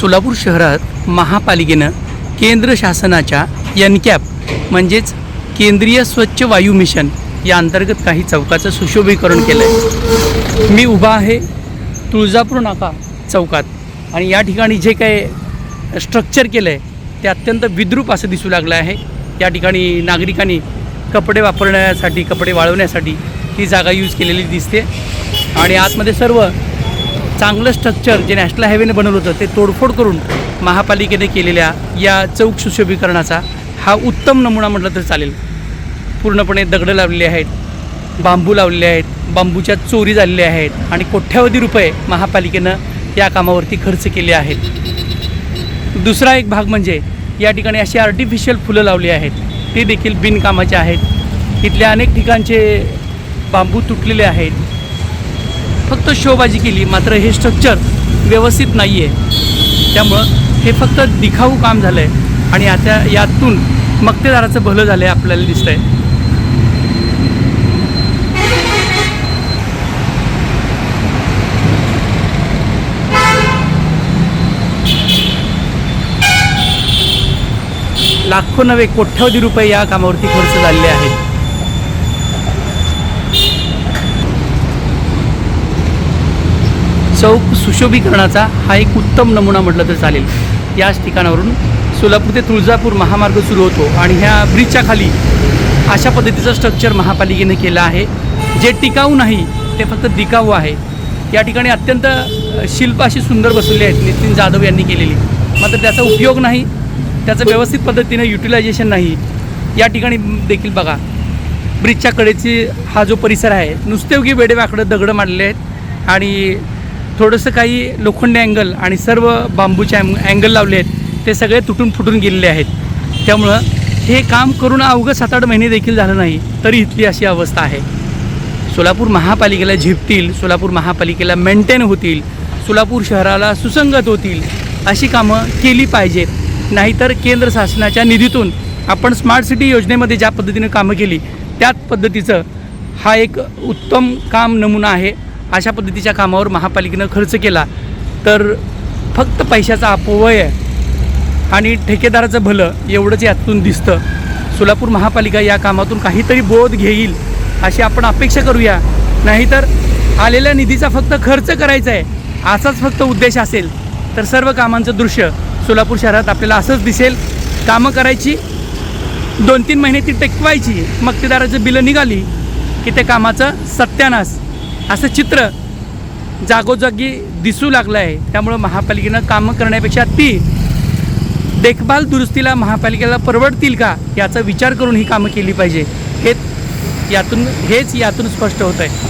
सोलापूर शहरात महापालिकेनं केंद्र शासनाच्या एनकॅप म्हणजेच केंद्रीय स्वच्छ वायू मिशन या अंतर्गत काही चौकाचं सुशोभीकरण केलं आहे मी उभा आहे तुळजापूर नाका चौकात आणि या ठिकाणी जे काही स्ट्रक्चर केलं आहे ते अत्यंत विद्रूप असं दिसू लागलं आहे. या ठिकाणी नागरिकांनी कपडे वापरण्यासाठी कपडे वाळवण्यासाठी ही जागा यूज केलेली दिसते. आणि आतमध्ये सर्व चांगलं स्ट्रक्चर जे नॅशनल हायवेने बनवलं होतं ते तोडफोड करून महापालिकेने केलेल्या या चौक सुशोभीकरणाचा हा उत्तम नमुना म्हटलं तर चालेल. पूर्णपणे दगडं लावलेले आहेत बांबू लावलेले आहेत बांबूच्या चोरी झालेल्या आहेत आणि कोट्यावधी रुपये महापालिकेनं या कामावरती खर्च केले आहेत. दुसरा एक भाग म्हणजे या ठिकाणी अशी आर्टिफिशियल फुलं लावली आहेत. ते देखील बिनकामाचे आहेत. इथल्या अनेक ठिकाणचे बांबू तुटलेले आहेत. फक्त शोबाजी केली मात्र हे स्ट्रक्चर व्यवस्थित नाही आहे त्यामुळं हे फक्त दिखाऊ काम झालं आहे आणि आता यातून मक्तेदाराचं भलं झालं आहे आपल्याला दिसतंय. लाखो नव्हे कोट्यावधी रुपये या कामावरती खर्च झालेले आहेत. चौक सुशोभीकरणाचा हा एक उत्तम नमुना म्हटलं तर चालेल. याच ठिकाणावरून सोलापूर ते तुळजापूर महामार्ग सुरू होतो आणि ह्या ब्रिजच्या खाली अशा पद्धतीचं स्ट्रक्चर महापालिकेने केलं आहे. जे टिकाऊ नाही ते फक्त दिकाऊ आहे. या ठिकाणी अत्यंत शिल्प अशी सुंदर बसवली आहेत नितीन जाधव यांनी केलेली. मात्र त्याचा उपयोग नाही त्याचं व्यवस्थित पद्धतीनं युटिलायझेशन नाही. या ठिकाणी देखील बघा ब्रिजच्या कडेची हा जो परिसर आहे नुसते उगी वेडेवाकडं दगडं मांडले आहेत आणि थोडंसं काही लोखंडी अँगल आणि सर्व बांबूचे अँग अँगल लावले आहेत ते सगळे तुटून फुटून गेलेले आहेत. त्यामुळं हे काम करून अवघं सात आठ महिने देखील झालं नाही तरी इथली अशी अवस्था आहे. सोलापूर महापालिकेला झिपतील सोलापूर महापालिकेला मेंटेन होतील सोलापूर शहराला सुसंगत होतील अशी कामं केली पाहिजेत. नाहीतर केंद्र शासनाच्या निधीतून आपण स्मार्ट सिटी योजनेमध्ये ज्या पद्धतीने कामं केली त्याच पद्धतीचं हा एक उत्तम काम नमुना आहे. अशा पद्धतीच्या कामावर महापालिकेनं खर्च केला तर फक्त पैशाचा अपव्यय आहे आणि ठेकेदाराचं भलं एवढंच यातून दिसतं. सोलापूर महापालिका या कामातून काहीतरी बोध घेईल अशी आपण अपेक्षा करूया. नाहीतर आलेल्या निधीचा फक्त खर्च करायचा आहे असाच फक्त उद्देश असेल तर सर्व कामांचं दृश्य सोलापूर शहरात आपल्याला असंच दिसेल. कामं करायची दोन तीन महिने ती टेकवायची मक्तेदाराचं बिलं निघाली की त्या कामाचं सत्यानाश. असं चित्र जागोजागी दिसू लागलं आहे त्यामुळं महापालिकेनं कामं करण्यापेक्षा ती देखभाल दुरुस्तीला महापालिकेला परवडतील का याचा विचार करून ही कामं केली पाहिजे. हे यातून हेच यातून स्पष्ट होत आहे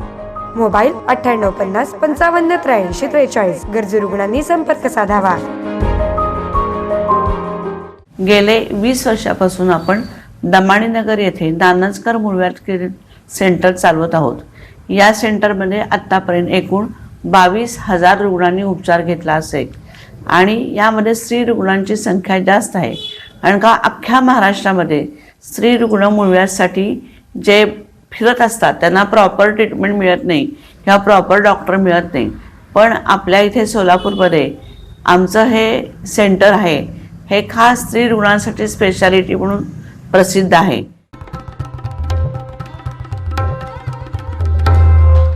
मोबाईल अठ्ठ्याण्णव पन्नास पंचावन्न त्र्याऐंशी त्रेचाळीस. गरजू रुग्णांनी संपर्क साधावा. गेले वीस वर्षापासून आपण दमाणीनगर येथे नानजकर मुळव्याध केअर सेंटर चालवत आहोत. या सेंटरमध्ये आत्तापर्यंत एकूण बावीस हजार रुग्णांनी उपचार घेतला असेल. आणि यामध्ये स्त्री रुग्णांची संख्या जास्त आहे. कारण का अख्ख्या महाराष्ट्रामध्ये स्त्री रुग्ण मुळव्यासाठी जे फिरत असतात. त्यांना प्रॉपर ट्रीटमेंट मिळत नाही किंवा प्रॉपर डॉक्टर मिळत नाही. पण आपल्या इथे सोलापूरमध्ये आमचं हे सेंटर आहे. हे खास स्त्री रुग्णांसाठी स्पेशालिटी म्हणून प्रसिद्ध आहे.